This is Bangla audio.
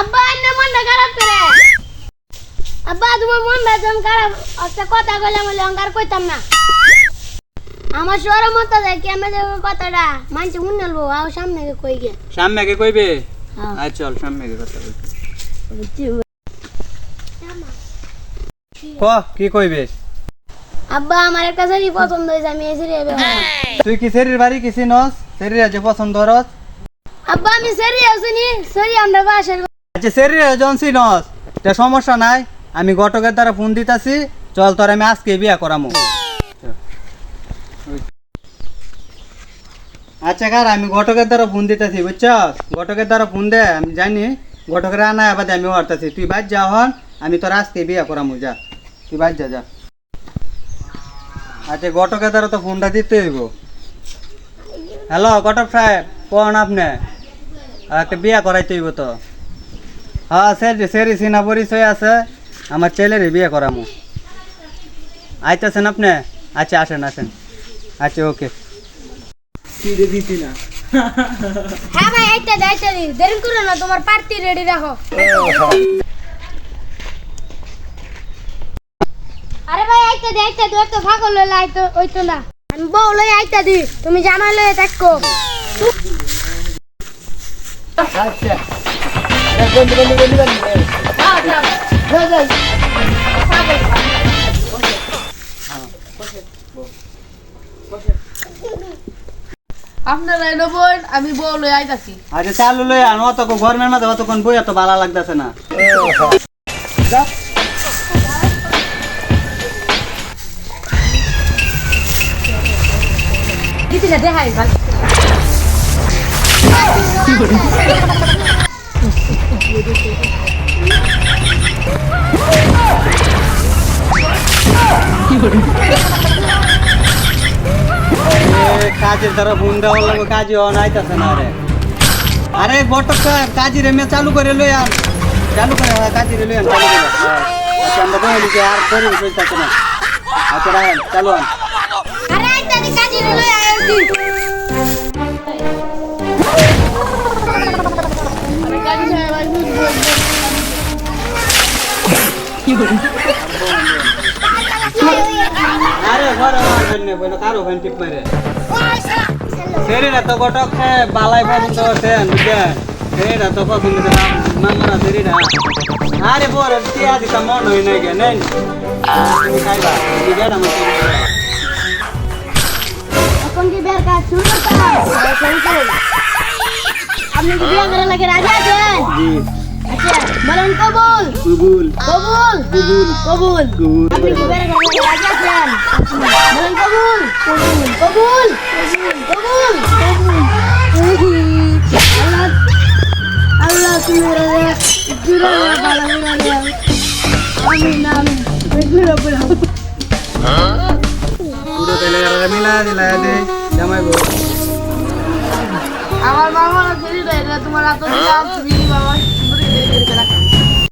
আব্বা আন্না মনটা খারাপ করে। আব্বা তোমার মনটা যখন খারাপ একটা কথা কইলাম বলে অঙ্কার কইতাম না। আমার সরম মতো যায় কেমন দেবো কথাটা? মানছি শুনলবো আও সামনে কই গে সামনেকে কইবে? হ্যাঁ। আচ্ছা চল সামনেকে কথা বল। ক কি কইবে? আব্বা আমার একটা শাড়ি পছন্দ আমি এই শাড়ি তুই কি বাড়ি কিছু নস পছন্দ রস আব্বা আমি শাড়ি আসিনি শাড়ি আমরা বাসার আচ্ছা শরীর জনসি নস তে সমস্যা নাই, আমি ঘটকের দ্বারা ফোন দিতাছি, চল তোর আমি আজকে বিয়া করামু। আচ্ছা কার, আমি ঘটকের দ্বারা ফোন দিতেছি, বুঝছস? ঘটকের দ্বারা ফোন দে, আমি জানি ঘটকের আনা আবার আমি ওরতাছি তুই বাদ যা হন, আমি তোর আজকে বিয়া করামু, যা। তুই বাদ যা যা। আচ্ছা ঘটকের দ্বারা তো ফোনটা দিতে হইব। হ্যালো ঘটক সাহেব, কোন আপনি? আর একটা বিয়া করাইতে হইব তো। হ্যাঁ সেরি সেরি সিনা পরিচয় আছে আমার ছেলেরই বিয়ে করামু। আইতেছেন আপনি? আচ্ছা আসেন আসেন। আচ্ছা ওকে। হ্যাঁ ভাই আইতে দে আইতে দে দেরি করো না তোমার পার্টি রেডি রাখো। আরে ভাই আইতে দে আইতে দে তো ফাগল লইলে আইতো ওইতো না। আমি বউ লই আইতে দি তুমি জামাই লই দেখো আপনারা এনে বোন আমি বউ লই আইতাছি। আচ্ছা চালু লই আন অত গরমের মাঝে অতক্ষণ বই এত ভালো লাগতেছে না। দেখাই কাজের দ্বারা ফোন দেওয়ার লাগে কাজই হন আইতাছে না রে আরে বটক সাহেব কাজী রে মে চালু করে লই আন চালু করে হ্যাঁ, কাজী রে লই আন চালু করে হ্যাঁ। আচ্ছা আমরা বলি যে আর করে চলতেছে না আচ্ছা রাখেন চালু আন আরে আইতে দি কাজি লই আইছি কাজী সাহেব ভাই বুঝব আরে ঘরে মারবেন না বলে কারও ফ্যান টিপ মারে শরীরে তো গটক বালাই পছন্দ করছেন বুঝছেন শরীরে তো পছন্দ মামারা শরীরে আরে বড় টিয়া দিতা মন হই নাই গে তুমি খাইবা তুমি গেটা এখন কি বের কাজ শুরু করতে আপনি কি বিয়ে করে লাগে রাজি আছেন? জি। বলেন কবুল। কুবুল। কবুল। কুবুল। কবুল। কুবুল। আপনি কি বের করে রাজি আছেন? বলেন কবুল। কবুল। কবুল। কবুল কবুল আল্লাহ আল্লাহ তুমি রে জুরা বালা বালা আমিন আমিন জুরা বালা পুরো তেলে মিলা দিলা দে জামাই গো আমার মামা ফিরি দেয় তোমার হাতে দিলাম তুমি বাবা। desde la